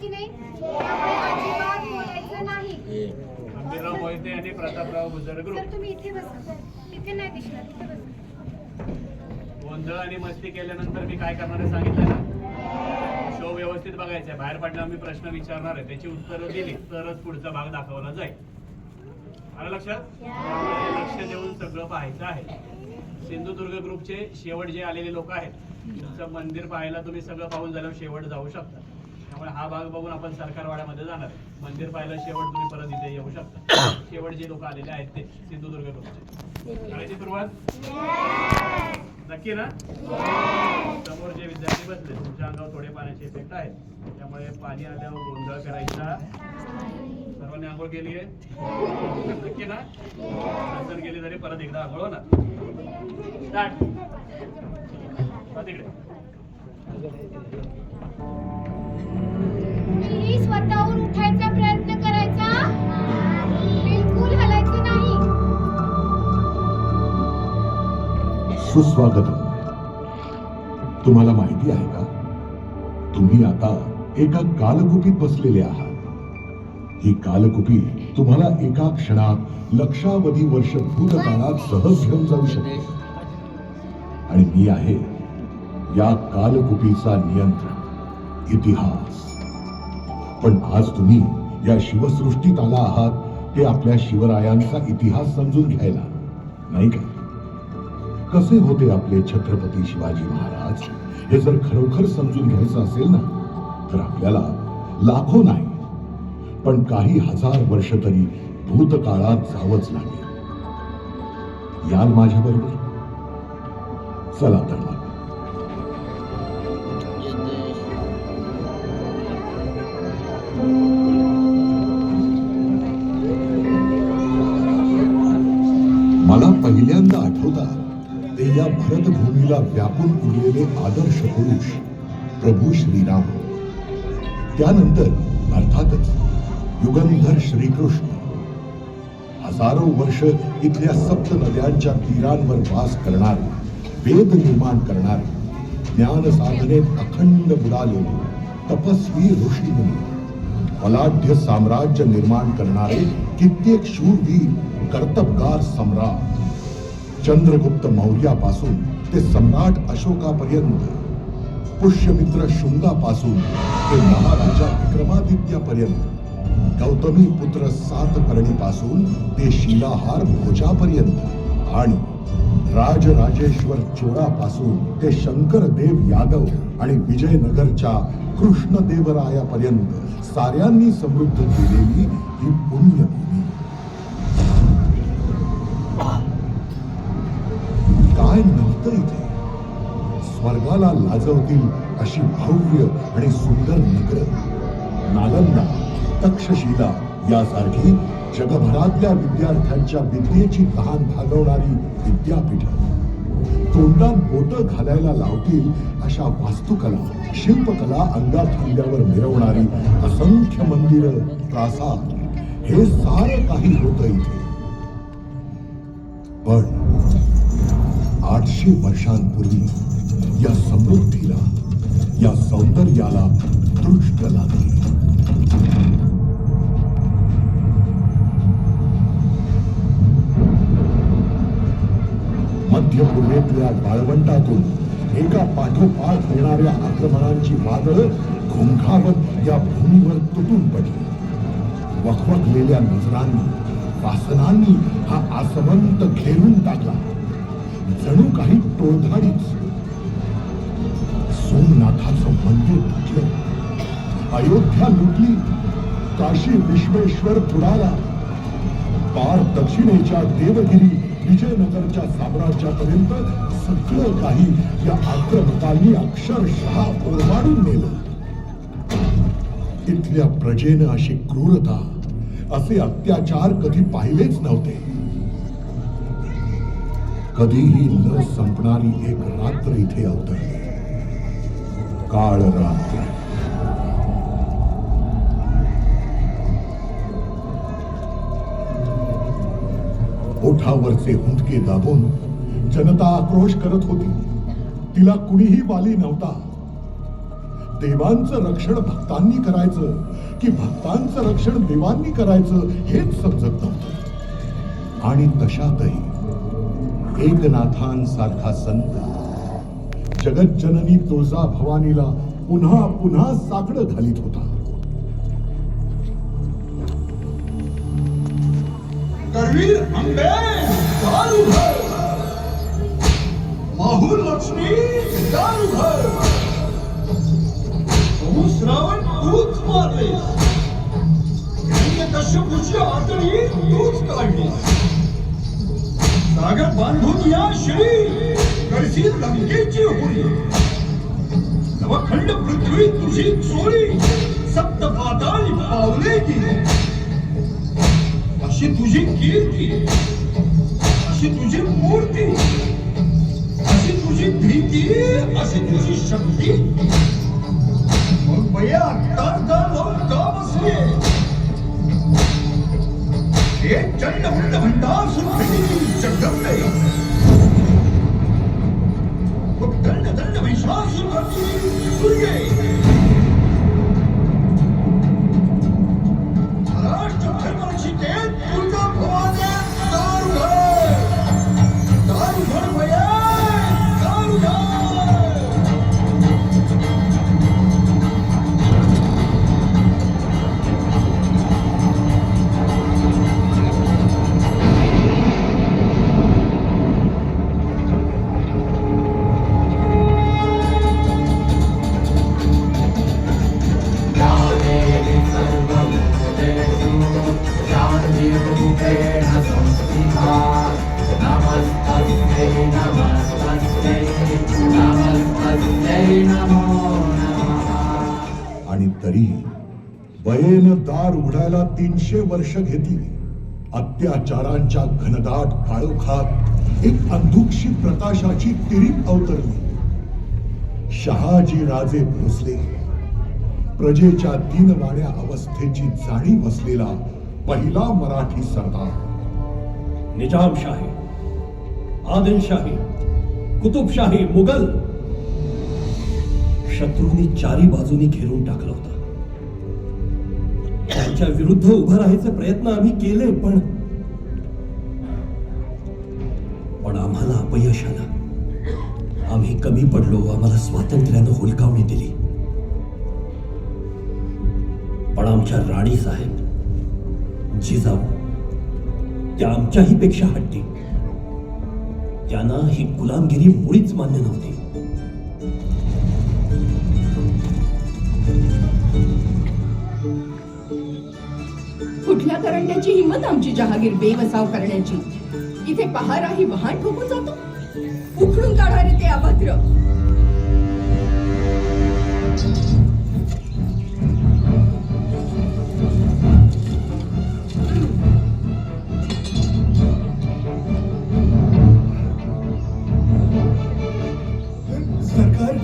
की नाही? त्यामुळे अजिबात बोलायचं नाही. आंबीरराव मोहिते आणि प्रतापराव गुजर ग्रुप सर तुम्ही इथे बसा. तिथे नाही दिसणार इथे बसा. गोंधळ आणि मस्ती केल्यानंतर मी काय करणार आहे सांगितलं ना? शो व्यवस्थित बघायचा आहे. बाहेर पडल्यावर मी प्रश्न विचारणार आहे. त्याची उत्तरं दिली तरच पुढचा भाग दाखवला जाईल. आलं लक्षात? लक्ष देऊन सगळं पाहायचं आहे. सिंधुदुर्ग ग्रुपचे शेवट जे आलेले लोक आहेत तुमचं मंदिर पाहायला तुम्ही सगळं पाहून झाल्यावर शेवट जाऊ शकता. त्यामुळे हा भाग बघून आपण सरकारवाड्यामध्ये जाणार. मंदिर पाहायला शेवट तुम्ही परत इथे येऊ शकता. शेवट जे लोक आलेले आहेत ते सिंधुदुर्ग ग्रुपचे शाळेची सुरुवात? नक्की ना? समोर जे विद्यार्थी बसले तुमच्या अंगावर थोडे पाण्याचे इफेक्ट आहेत त्यामुळे पाणी आल्यावर गोंधळ करायचा. सर्वांनी आंघोळ केली आहे? नक्की ना? नंतर गेली तरी परत एकदा आंघोळ होणार. स्टार्ट तिकडे स्वतःहून उठायचा प्रयत्न करायचा? बिलकुल हलायचं नाही. सुस्वागत तुम्हाला माहिती आहे का? तुम्ही आता एका कालकुपीत बसलेले आहात. ही कालकुपी तुम्हाला एका क्षणात लक्षावधी वर्ष भूतकाळात सहज घेऊन जाऊ शकते. आणि मी आहे या कालकुपीचा नियंत्रण इतिहास. पण आज तुम्ही या शिवसृष्टीत आला आहात ते आपल्या शिवरायांचा इतिहास समजून घ्यायला. नाही का? कसे होते आपले छत्रपती शिवाजी महाराज? हे जर खरोखर समजून घ्यायचं असेल ना तर आपल्याला लाखो नाही. पण काही हजार वर्ष तरी भूतकाळात जावंच लागेल. याल माझ्या बरोबर चला तर. पहिल्यांदा आठवतात, ते या भरतभूमीला व्यापून उरलेले आदर्श पुरुष, प्रभू श्रीराम. त्यानंतर, अर्थातच, युगंधर श्रीकृष्ण. हजारो वर्ष इथल्या सप्त नद्यांच्या तीरांवर वास करणारे, वेद निर्माण करणारे, ज्ञान साधनेत अखंड बुडालेले तपस्वी ऋषीमुनी बलाढ्य साम्राज्य निर्माण करणारे कित्येक शूरवीर, कर्तबगार सम्राट. चंद्रगुप्त मौर्यापासून ते सम्राट अशोकापर्यंत पुष्यमित्र शुंगापासून ते महाराजा विक्रमादित्यापर्यंत गौतमी पुत्र सातकर्णीपासून ते शिलाहार भोजापर्यंत आणि राजराजेश्वर चोळापासून ते शंकरदेव यादव आणि विजयनगरच्या कृष्णदेवरायापर्यंत साऱ्यांनी समृद्ध केलेली ही पुण्यभूमी काय इथे स्वर्गाला लाजवतील अशी भव्य आणि सुंदर नगर. नालंदा तक्षशिला यासारखी जगभरातल्या विद्यार्थ्यांच्या विद्येची तहान भागवणारी विद्यापीठ. तोंडात बोट घालायला लावतील अशा वास्तुकला शिल्पकला अंगात हल्ल्यावर मिरवणारी असंख्य मंदिर प्रासाद. हे सारं काही होतं इथे. पण आठशे वर्षांपूर्वी या समृद्धीला या सौंदर्याला दृष्ट लागली. मध्य पूर्वेतल्या वाळवंटातून एका पाठोपाठ येणाऱ्या आक्रमणांची वादळ घोंघावत या भूमीवर तुटून पडली. वखवखलेल्या नजरांनी वासनांनी हा आसमंत घेरून टाकला. काही टोळधाडीच सोमनाथाचं मंदिर तुटलं. अयोध्या लुटली. काशी विश्वेश्वर पुराला पार दक्षिणेच्या देवगिरी विजयनगरच्या साम्राज्यापर्यंत सगळं काही या आक्रमकांनी अक्षरशः ओरबाडून नेलं. इथल्या प्रजेनं अशी क्रूरता असे अत्याचार कधी पाहिलेच नव्हते. कधीही न संपणारी एक रात्र इथे अवतरली. काळ रात्र. ओठावरचे हुंदके दाबून जनता आक्रोश करत होती. तिला कुणीही वाली नव्हता. देवांचं रक्षण भक्तांनी करायचं की भक्तांचं रक्षण देवांनी करायचं हेच समजत नव्हतं. आणि तशातही एकनाथांसारखा संत. जगज्जननी तुळजा भवानीला पुन्हा पुन्हा साकडं घालीत होता. करवीर माहूर लक्ष्मी दारू तू श्रावण तूच मारलेस कश्यपूची आतडी तूच काढली. नागर बांधून या श्री करशील लंकेची होळी. नवखंड पृथ्वी तुझी चोळी सप्त पाताळी पावले अशी तुझी कीर्ती अशी तुझी मूर्ती अशी तुझी भीती अशी तुझी शक्ती. मग बया तार का बसले சண்டை உள்ளவன் தான் சுற்றி சண்டை தள்ள தள்ளவை சுவாசம் சுரியை आणि तरी बयेनं दार उघडायला तीनशे वर्ष घेतली. अत्याचारांच्या घनदाट काळोखात एक अंधुक्षी प्रकाशाची तिरीप अवतरली. शहाजी राजे भोसले. प्रजेच्या दिनवाड्या अवस्थेची जाणीव असलेला पहिला मराठी सरदार. निजामशाही आदिलशाही कुतुबशाही मुघल शत्रूंनी चारी बाजूनी घेरून टाकलं होतं. त्यांच्या विरुद्ध उभं राहायचे प्रयत्न आम्ही केले पण पण आम्हाला अपयश आलं. आम्ही कमी पडलो आम्हाला स्वातंत्र्यानं हुलकावणी दिली. पण आमच्या राणी साहेब जिजाऊ त्या आमच्याही पेक्षा हट्टी. त्यांना ही गुलामगिरी मुळीच मान्य नव्हती. करण्याची हिंमत आमची जहागीर बेवसाव करण्याची. इथे पहाराही वाहन ठोकून जातो. उखडून काढणारे ते अभद्र. सरकार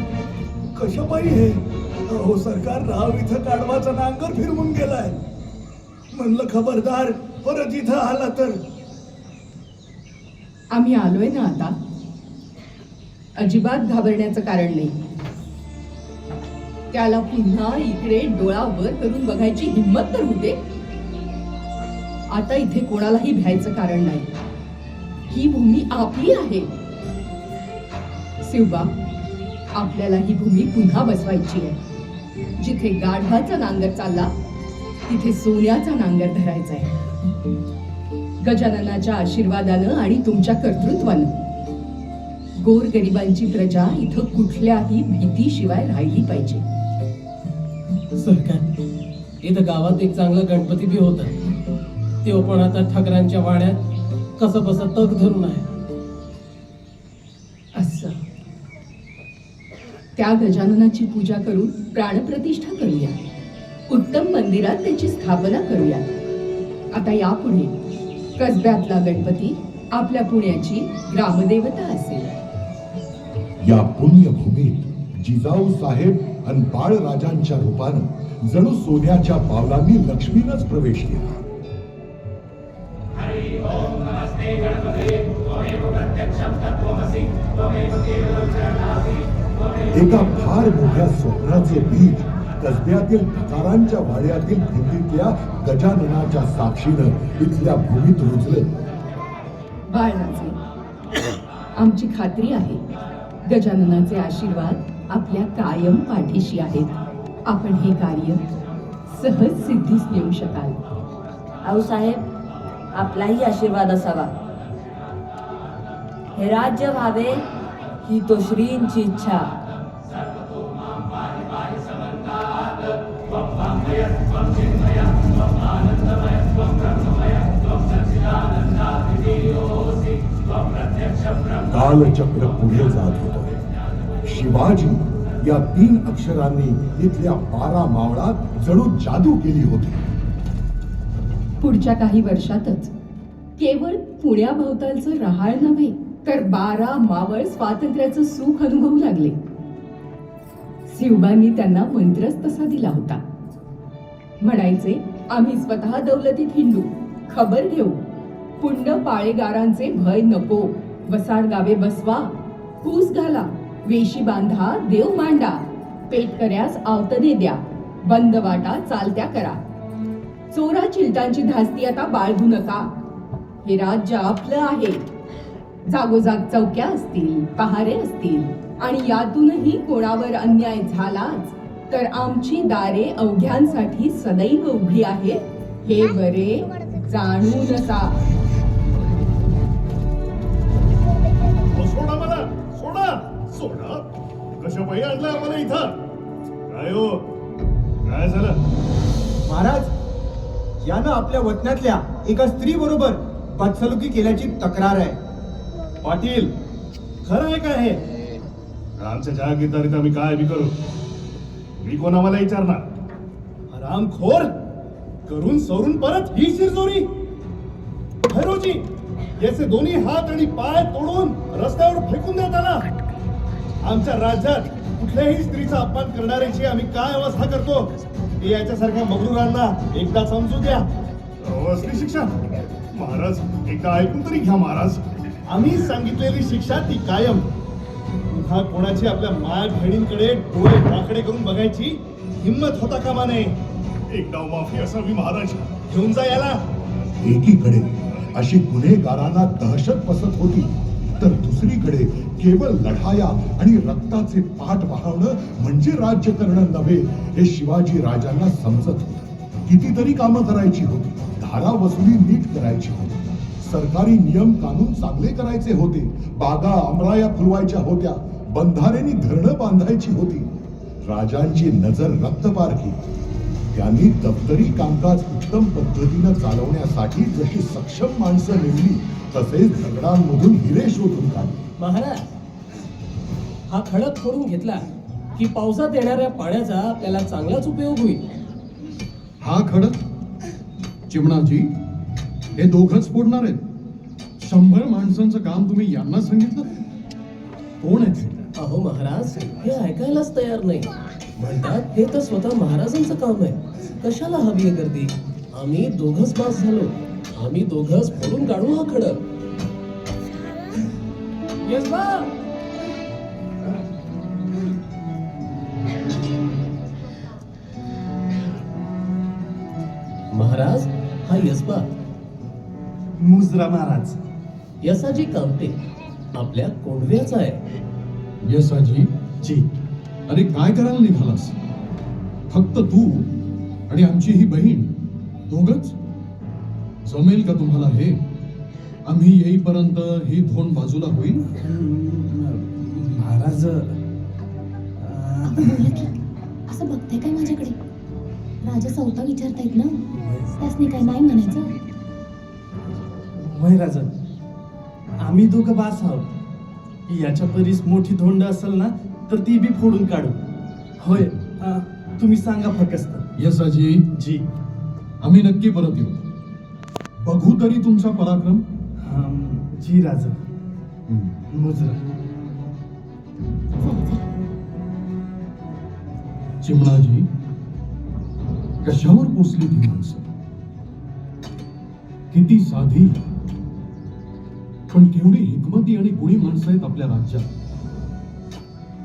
कशापायी हे? अहो सरकार राव इथं काढवाचा नांगर फिरवून गेलाय. म्हणलं खबरदार परत इथं आला तर? आम्ही आलोय ना आता. अजिबात घाबरण्याचं कारण नाही. त्याला पुन्हा इकडे डोळा वर करून बघायची हिंमत तर होते. आता इथे कोणालाही भ्यायचं कारण नाही. ही भूमी आपली आहे. शिवबा आपल्याला ही भूमी पुन्हा बसवायची आहे. जिथे गाढवाचा नांगर चालला तिथे सोन्याचा नांगर धरायचा आहे. गजाननाच्या आशीर्वादानं आणि तुमच्या कर्तृत्वानं. गोर गरिबांची प्रजा इथं कुठल्याही भीतीशिवाय राहिली पाहिजे. सरकार इथं गावात एक चांगला गणपती बी होता. तो पण आता ठकरांच्या वाड्यात कसं बस तग धरून आहे. असं. त्या गजाननाची पूजा करून प्राणप्रतिष्ठा करूया. उत्तम मंदिरात त्याची स्थापना करूया. आता यापुढे कसब्यातला गणपती आपल्या पुण्याची ग्रामदेवता असेल. या पुण्यभूमीत जिजाऊ साहेब आणि बाळराजांच्या रूपानं जणू सोन्याच्या पावलांनी लक्ष्मीनच प्रवेश केला. एका फार मोठ्या स्वप्नाचे बीज कसब्यातील ठिकाणांच्या वाड्यातील भिंतीतल्या गजाननाच्या साक्षीनं इथल्या भूमीत रुजलं. बाळराजे आमची खात्री आहे गजाननाचे आशीर्वाद आपल्या कायम पाठीशी आहेत. आपण हे कार्य सहज सिद्धीस नेऊ शकाल. आऊसाहेब आपलाही आशीर्वाद असावा. हे राज्य व्हावे ही तो श्रींची इच्छा. कालचक्र पुढे जात होत. शिवाजी या तीन अक्षरांनी इथल्या बारा मावळात जणू जादू केली होती. पुढच्या काही वर्षातच केवळ पुण्याभोवतालचं रहाळ नव्हे तर बारा मावळ स्वातंत्र्याचं सुख अनुभवू लागले. शिवबांनी त्यांना मंत्रच तसा दिला होता. म्हणायचे आम्ही स्वतः दौलतीत हिंडू खबर घेऊ. पुंड पाळेगारांचे भय नको. वसाड गावे बसवा. कूस घाला. वेशी बांधा देव मांडा. पेटकऱ्यास आवतने द्या. बंद वाटा चालत्या करा. चोरा चिलटांची धास्ती आता बाळगू नका. हे राज्य आपलं आहे. जागोजाग चौक्या असतील पहारे असतील. आणि यातूनही कोणावर अन्याय झालाच. तर आमची दारे अवघ्यांसाठी सदैव उघडी आहेत हे बरे जाणू नका. सोडा मला सोडा. सोडा. कशा पायी आणलं आम्हाला इथं? काय हो? काय झालं? महाराज यानं आपल्या वतनातल्या एका स्त्री बरोबर बदसलुकी केल्याची तक्रार आहे. पाटील खरं आहे काय हे? आमच्या जहागीरदारीत आम्ही काय बी करू? मी कोण आम्हाला विचारणार रामखोर करून सवरून परत ही शिरजोरी. भैरोजी याचे दोन्ही हात आणि पाय तोडून रस्त्यावर फेकून देत आला आमच्या राज्यात कुठल्याही स्त्रीचा अपमान करणाऱ्याची आम्ही काय अवस्था करतो हे याच्यासारख्या मगरुरांना एकदा समजू द्या. असली शिक्षा. महाराज एकदा ऐकून तरी घ्या महाराज. आम्ही सांगितलेली शिक्षा ती कायम. पुन्हा कोणाची आपल्या माय बहिणींकडे डोळे वाकडे करून बघायची हिंमत होता कामा नये. एकदा माफी असावी महाराज. घेऊन जा याला. एकीकडे अशी गुन्हेगारांना दहशत पसत होती तर दुसरीकडे केवळ लढाया आणि रक्ताचे पाठ वाहवणं म्हणजे राज्य करणं नव्हे हे शिवाजी राजांना समजत होत. कितीतरी कामं करायची होती धारा वसुली नीट करायची होती. सरकारी नियम कानून चांगले करायचे होते बागा अमराया फुलवायच्या होत्या बंधारेनी धरणं बांधायची होती. राजांची नजर रक्तपारखी त्यांनी दप्तरी कामकाज उत्तम पद्धतीनं चालवण्यासाठी जशी सक्षम माणसं नेमली तसेच दगडांमधून हिरे शोधून काढले. महाराज हा खडक फोडून घेतला की पावसात येणाऱ्या पाण्याचा आपल्याला चांगलाच उपयोग होईल. हा खडक? चिमणाजी हे दोघच फोडणार आहेत. शंभर माणसांचं काम तुम्ही यांना सांगितलं? कोण आहेत हे? अहो महाराज हे ऐकायलाच तयार नाही. म्हणतात हे तर स्वतः महाराजांचं काम आहे. कशाला हवी आहे गर्दी? आम्ही दोघच पास झालो. आम्ही दोघच फोडून काढू हा खडक. महाराज हा यसबा मुजरा महाराज. यसाजी कामते आपल्या कोंडव्याचा आहे. यसाजी जी. अरे काय करायला निघालास? फक्त तू आणि आमची ही बहीण दोघच? जमेल का तुम्हाला हे? आम्ही येईपर्यंत ही धोंड बाजूला होईल? महाराज असं बघते काय माझ्याकडे? राजा चौथा विचारतायत ना? त्यासनी काय नाही म्हणायचं? वय राजा आम्ही दोघं बास आहोत. याच्या परीस मोठी धोंड असेल ना तर ती बी फोडून काढू. होय. तुम्ही सांगा फक्त. यसाजी जी. आम्ही नक्की परत येऊ. बघू तरी तुमचा पराक्रम. जी राजा. मुजरा. चिमणाजी कशावर पोचली ती माणसं? किती साधी. पण केवढी हिकमती आणि गुणी माणसं आहेत आपल्या राज्यात.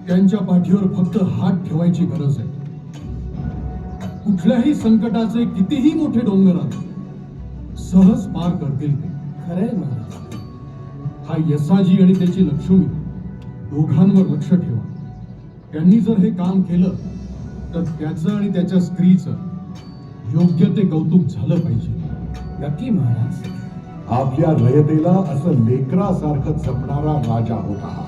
त्यांच्या पाठीवर फक्त हात ठेवायची गरज आहे. कुठल्याही संकटाचे कितीही मोठे डोंगर आले सहज पार करतील ते. महाराज. हा यसाजी आणि त्याची लक्ष्मी दोघांवर लक्ष ठेवा. त्यांनी जर हे काम केलं तर त्याचं आणि त्याच्या स्त्रीचं योग्य ते कौतुक झालं पाहिजे. नक्की महाराज. आपल्या रयतेला असं लेकरासारखं जपणारा राजा होता. हा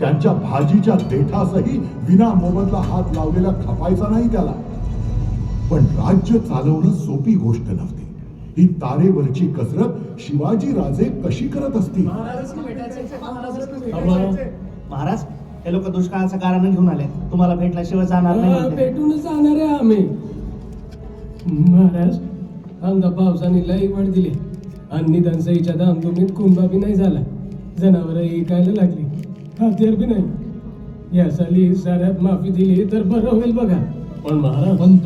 त्यांच्या भाजीच्या देठासही विना मोबदला हात लावलेला खपायचा नाही त्याला. पण राज्य चालवणं सोपी गोष्ट नव्हती. ही तारेवरची कसरत शिवाजी राजे कशी करत असतील? महाराज हे लोक दुष्काळाचं कारण घेऊन आले तुम्हाला भेटल्याशिवाय जाणार नाही म्हणते. भेटून जाणार आहे आम्ही. महाराज आमदा पावसाने लई वाढ दिली. आणि दनसईच्या धामधुमीत कुंभा बी नाही झाला. जनावर ऐकायला लागली. हत्यार बी नाही. या साली साऱ्यात माफी दिली तर बरं होईल बघा. पण महाराज पंत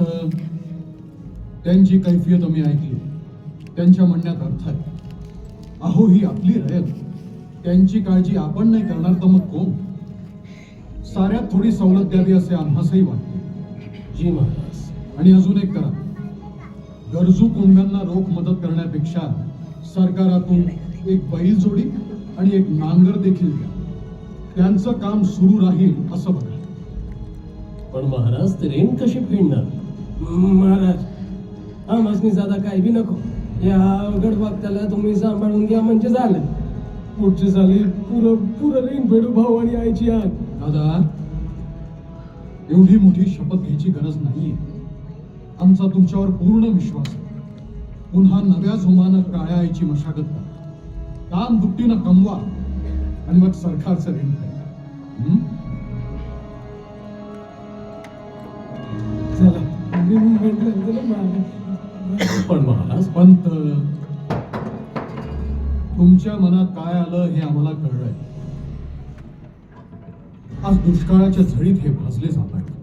त्यांची कैफियत आम्ही ऐकली. त्यांच्या म्हणण्यात अर्थ आहे. अहो ही आपली रयत. त्यांची काळजी आपण नाही करणार तर मग कोण? साऱ्यात थोडी सवलत द्यावी असे आम्हासही वाटते. जी महाराज. आणि अजून एक करा. गरजू कुंड्यांना रोख मदत करण्यापेक्षा सरकारातून एक बैलजोडी आणि एक नांगर देखील द्या. त्यांचं काम सुरू राहील असं बघा. पण महाराज ते रेन कशी फेडणार? महाराज आम्हासनी जादा काय बी नको. या अवघड वक्ताला तुम्ही सांभाळून घ्या म्हणजे झालं. पुढची साली पुरं पुरं रेन फेडू भाऊ आणि आईची आग दादा एवढी मोठी शपथ घ्यायची गरज नाहीये. आमचा तुमच्यावर पूर्ण विश्वास आहे. पुन्हा नव्या जोमानं काळ्या आईची मशागत करा. काम दुपटीनं कमवा आणि मग सरकारचं ऋण करा पण महाराज. पंत तुमच्या मनात काय आलं हे आम्हाला कळलंय. आज दुष्काळाच्या झळीत हे भाजले जात आहे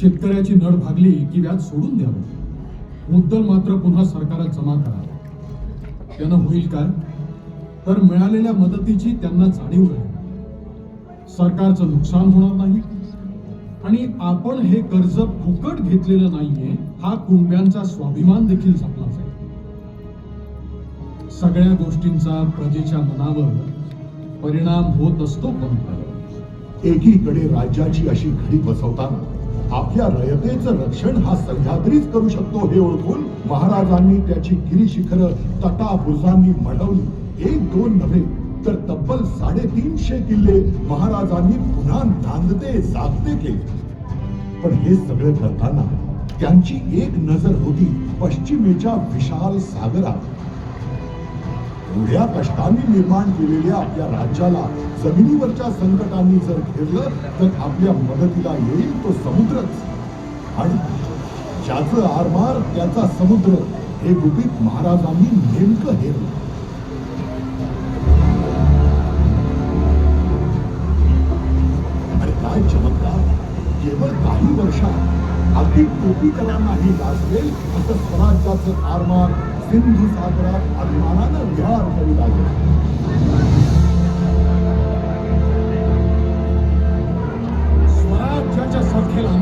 शेतकऱ्याची नळ भागली की व्याज सोडून द्यावं? मुद्दल मात्र पुन्हा सरकारात जमा करा. त्यानं होईल काय? तर मिळालेल्या मदतीची त्यांना जाणीव राहील. सरकारचं नुकसान होणार नाही. आणि आपण हे कर्ज फुकट घेतलेलं नाहीये हा कुंब्यांचा स्वाभिमान देखील जपला जाईल. सगळ्या गोष्टींचा प्रजेच्या मनावर परिणाम होत असतो पण. एकीकडे राज्याची अशी घडी बसवताना आपल्या रयतेचं रक्षण हा सह्याद्रीच करू शकतो हे ओळखून महाराजांनी त्याची गिरी शिखर तटाभुजांनी मढवली. एक दोन नव्हे तर तब्बल साडेतीनशे किल्ले महाराजांनी पुन्हा नांदते जागते केले. पण हे सगळं करताना त्यांची एक नजर होती पश्चिमेच्या विशाल सागरात. एवढ्या कष्टाने निर्माण केलेल्या आपल्या राज्याला जमिनीवरच्या संकटांनी जर घेरलं तर आपल्या मदतीला येईल तो समुद्रच आणि ज्याचं आरमार त्याचा समुद्र हे गुपित महाराजांनी नेमकं हेरलं. आणि काय चमत्कार. केवळ काही वर्षात अगदी टोपीकरांनाही लाजवेल असं स्वराज्याचं आरमार सिंधू सागरात अभिमानानं विहार करू लागले स्वराज्याच्या सरखेला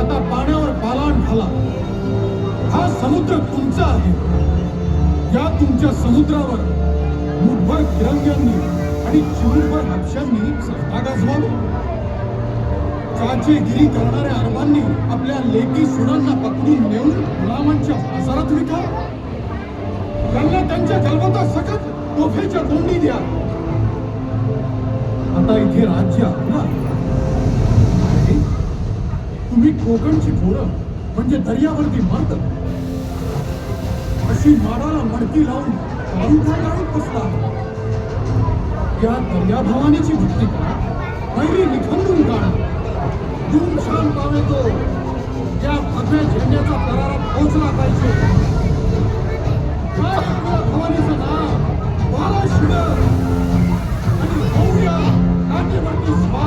आता पाण्यावर पालाण घाला हा समुद्र तुमचा आहे. या तुमच्या समुद्रावर मुठभर तिरंग्यांनी आणि चिमूटभर हापशांनी सत्ता गाजवावी. चाचेगिरी करणाऱ्या अरबांनी आपल्या लेकी सुनांना पकडून नेऊन गुलामांच्या बाजारात विका त्यांना त्यांच्या जन्मता सकट तोफेच्या तोंडी द्या. आता इथे राज्य आपलं तुम्ही कोकणची पोरं म्हणजे दर्यावरती मर्द अशी माडाला मडकी लावून काळूखा गाडीत बसला या दर्याभवानीची भक्ती करा पहिली निखंडून काढा. जून पावे तो. या भगव्या झेंड्याचा करारात पोहोचला पाहिजे. भवानीचं नाव? बारा शिडर आणि भव्य काठीवरती स्वा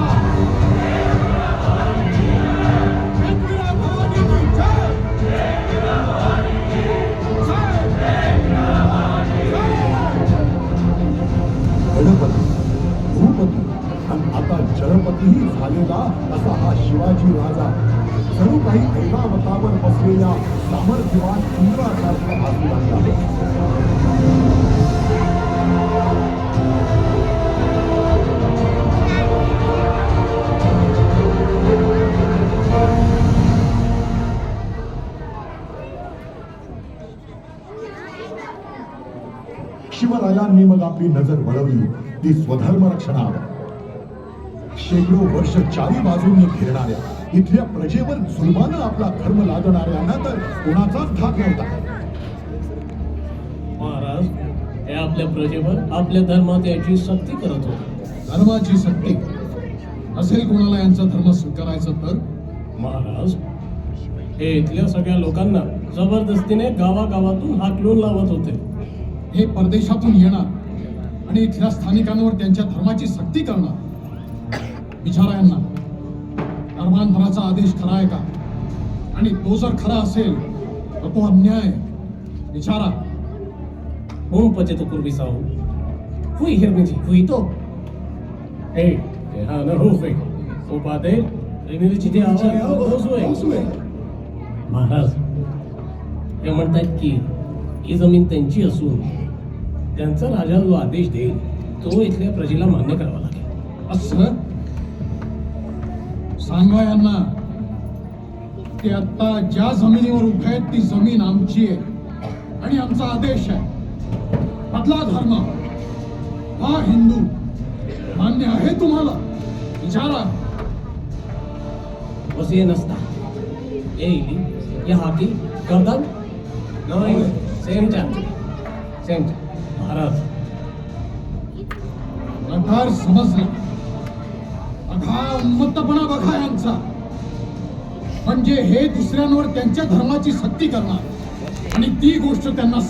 हा शिवाजी राजा. जणू काही ऐरावतावर बसलेल्या सामर्थ्यवान इंद्रासारखा भासू लागला आहे. शिवरायांनी मग आपली नजर वळवली. ती स्वधर्म रक्षणावर. शेकडो वर्ष चारी बाजूंनी फिरणाऱ्या इथल्या प्रजेवर जुलमानं आपला धर्म लादणाऱ्यांना तर कोणाचाच धाक नव्हता. महाराज हे आपल्या प्रजेवर आपल्या धर्मात याची सक्ती करत होते. धर्माची सक्ती? असेल कोणाला यांचा धर्म स्वीकारायचा तर? महाराज हे इथल्या सगळ्या लोकांना जबरदस्तीने गावागावातून हाकलून लावत होते. हे परदेशातून येणार आणि इथल्या स्थानिकांवर त्यांच्या धर्माची सक्ती करणार. विचारा यांना धर्मांतराचा आदेश खरा आहे का आणि तो जर खरा असेल तर तो अन्याय. विचारा Un păcetă curvisau. Fui hermizi, fui to. Ei, e hana hufei. O pate, रेल्वेने चिठ्ठी आवाज महाराज ते म्हणतात की ही जमीन त्यांची असून त्यांचा राजा जो आदेश देईल तो इथल्या प्रजेला मान्य करावा लागेल असं सांगा यांना की आता ज्या जमिनीवर उभे आहेत ती जमीन आमची आहे. आणि आमचा आदेश आहे. बदला धर्म हा हिंदू मान्य आहे तुम्हाला? विचारा. वसिये नसता. येईल या हाती करतात नाही सेम सेम महाराज. प्रकार समजला. हा उन्मत्तपणा बघा यांचा. म्हणजे हे दुसऱ्यांवर त्यांच्या धर्माची सक्ती करणार. आणि ती गोष्ट त्यांना